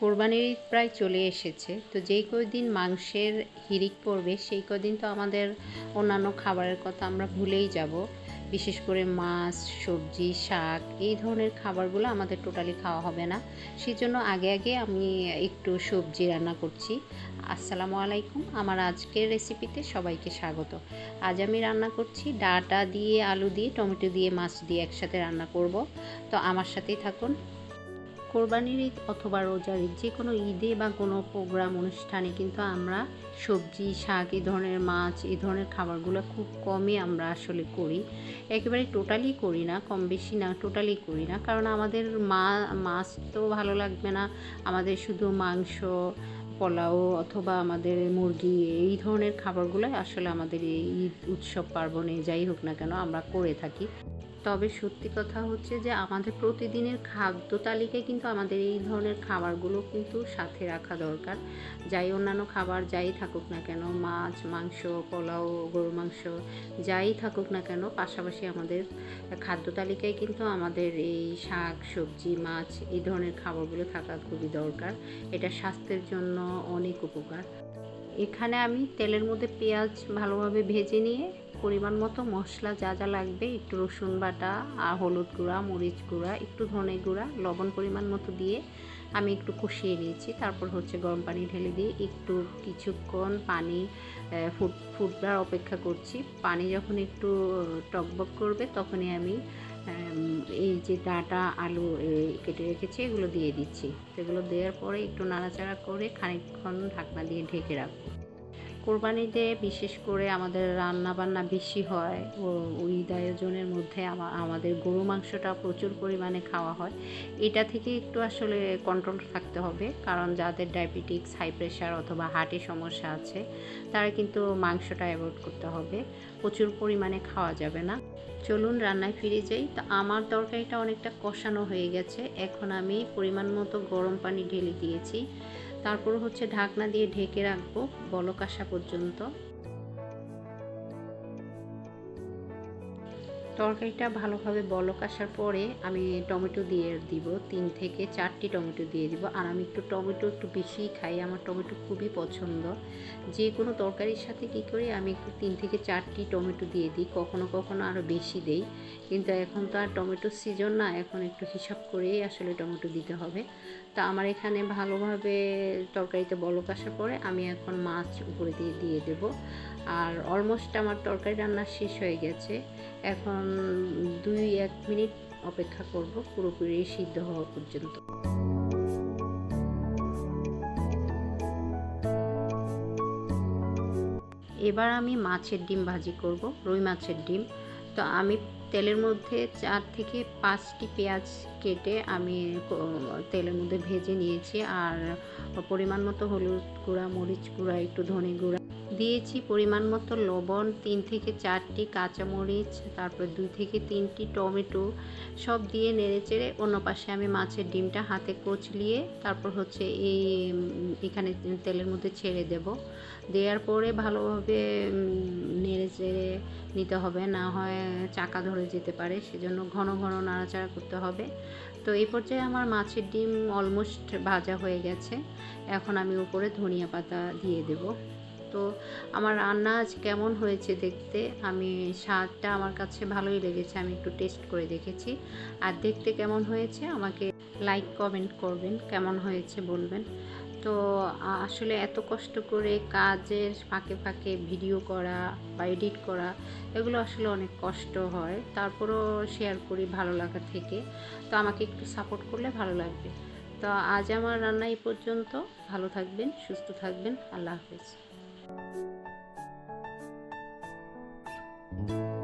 কোরবানির ঈদ প্রায় চলে এসেছে। তো যেই কদিন মাংসের হিরিক পড়বে, সেই কদিন তো আমাদের অন্যান্য খাবারের কথা আমরা ভুলেই যাব। বিশেষ করে মাছ, সবজি, শাক, এই ধরনের খাবারগুলো আমাদের টোটালি খাওয়া হবে না। সেই জন্য আগে আগে আমি একটু সবজি রান্না করছি। আসসালামু আলাইকুম। আমার আজকের রেসিপিতে সবাইকে স্বাগত। আজ আমি রান্না করছি ডাটা দিয়ে আলু দিয়ে, টমেটো দিয়ে, মাছ দিয়ে একসাথে রান্না করব। তো আমার সাথেই থাকুন। কোরবানির ঈদ অথবা রোজার ঈদ, যে কোনো ঈদে বা কোনো প্রোগ্রাম অনুষ্ঠানে কিন্তু আমরা সবজি, শাক, এই ধরনের মাছ, এই ধরনের খাবারগুলো খুব কমই আমরা আসলে করি। একেবারে টোটালি করি না, কম বেশি না, টোটালি করি না। কারণ আমাদের মা, মাছ তো ভালো লাগবে না। আমাদের শুধু মাংস, পোলাও অথবা আমাদের মুরগি, এই ধরনের খাবারগুলো আসলে আমাদের এই ঈদ, উৎসব, পার্বণে যাই হোক না কেন আমরা করে থাকি। তবে সত্যি কথা হচ্ছে যে আমাদের প্রতিদিনের খাদ্য তালিকায় কিন্তু আমাদের এই ধরনের খাবারগুলো কিন্তু সাথে রাখা দরকার। যাই অন্যান্য খাবার যাই থাকুক না কেন, মাছ, মাংস, পোলাও গরু মাংস যাই থাকুক না কেন, পাশাপাশি আমাদের খাদ্য তালিকায় কিন্তু আমাদের এই শাক, সবজি, মাছ এই ধরনের খাবারগুলো থাকা খুবই দরকার। এটা স্বাস্থ্যের জন্য অনেক উপকার। এখানে আমি তেলের মধ্যে পেঁয়াজ ভালোভাবে ভেজে নিয়ে পরিমাণ মতো মশলা যা যা লাগবে, একটু রসুন বাটা আর হলুদ গুঁড়া, মরিচ গুঁড়া, একটু ধনে গুঁড়া, লবণ পরিমাণ মতো দিয়ে আমি একটু কষিয়ে নিয়েছি। তারপর হচ্ছে গরম পানি ঢেলে দিয়ে একটু কিছুক্ষণ পানি ফুট, ফুটবার অপেক্ষা করছি। পানি যখন একটু টকবক করবে তখনই আমি এই যে ডাটা, আলু কেটে রেখেছি, এগুলো দিয়ে দিচ্ছি। এগুলো দেওয়ার পরে একটু নাড়াচাড়া করে খানিকক্ষণ ঢাকনা দিয়ে ঢেকে রাখব। কোরবানিতে বিশেষ করে আমাদের রান্না বান্না বেশি হয় ও ঈদ আয়োজনের মধ্যে আমাদের গরু মাংসটা প্রচুর পরিমাণে খাওয়া হয়। এটা থেকে একটু আসলে কন্ট্রোল থাকতে হবে, কারণ যাদের ডায়াবেটিক্স হাই প্রেশার অথবা হার্টের সমস্যা আছে, তারা কিন্তু মাংসটা অ্যাভয়েড করতে হবে। প্রচুর পরিমাণে খাওয়া যাবে না। চলুন রান্নায় ফিরে যাই। তো আমার তরকারিটা অনেকটা কষানো হয়ে গেছে। এখন আমি পরিমাণ মতো গরম পানি ঢেলে দিয়েছি। তারপর হচ্ছে ঢাকনা দিয়ে ঢেকে রাখব বলক আসা পর্যন্ত। তরকারিটা ভালোভাবে বলক আসার পরে আমি টমেটো দিয়ে দিব, তিন থেকে চারটি টমেটো দিয়ে দিব। আর আমি একটু টমেটো একটু বেশি খাই, আমার টমেটো খুবই পছন্দ। যে কোনো তরকারির সাথে কী করি, আমি একটু তিন থেকে চারটি টমেটো দিয়ে দিই, কখনো কখনো আরও বেশি দেই। কিন্তু এখন তো আর টমেটোর সিজন না, এখন একটু হিসাব করেই আসলে টমেটো দিতে হবে। তা আমার এখানে ভালোভাবে তরকারিতে বলক আসার পরে আমি এখন মাছ উপরে দিয়ে দিয়ে দেবো। আর অলমোস্ট আমার তরকারি রান্না শেষ হয়ে গেছে। এখন দুই এক মিনিট অপেক্ষা করব, পুরোপুরি সিদ্ধ হওয়া পর্যন্ত। এবার আমি মাছের ডিম ভাজি করব, রুই মাছের ডিম। তো আমি তেলের মধ্যে চার থেকে পাঁচটি পেঁয়াজ কেটে আমি তেলের মধ্যে ভেজে নিয়েছি। আর পরিমাণ মতো হলুদ গুঁড়া, মরিচ গুঁড়া, একটু ধনে গুঁড়া। দিয়েছি পরিমাণ মতো লবণ, তিন থেকে চারটি কাঁচামরিচ, তারপর দুই থেকে তিনটি টমেটো, সব দিয়ে নেড়ে চেড়ে অন্য পাশে আমি মাছের ডিমটা হাতে কচলিয়ে তারপর হচ্ছে এই এখানে তেলের মধ্যে ছেড়ে দেব। দেওয়ার পরে ভালোভাবে নেড়ে চেড়ে নিতে হবে, না হয় চাকা ধরে যেতে পারে, সেজন্য ঘন ঘন নাড়াচাড়া করতে হবে। তো এই পর্যায়ে আমার মাছের ডিম অলমোস্ট ভাজা হয়ে গেছে। এখন আমি উপরে ধনিয়া পাতা দিয়ে দেব। তো আমার রান্না আজ কেমন হয়েছে দেখতে? আমি স্বাদটা আমার কাছে ভালোই লেগেছে, আমি একটু টেস্ট করে দেখেছি। আর দেখতে কেমন হয়েছে আমাকে লাইক কমেন্ট করবেন, কেমন হয়েছে বলবেন। তো আসলে এত কষ্ট করে কাজের ফাঁকে ফাঁকে ভিডিও করা বা এডিট করা, এগুলো আসলে অনেক কষ্ট হয়। তারপরও শেয়ার করি ভালো লাগা থেকে। তো আমাকে একটু সাপোর্ট করলে ভালো লাগবে। তো আজ আমার রান্না এই পর্যন্ত। ভালো থাকবেন, সুস্থ থাকবেন। আল্লাহ হাফেজ। thank you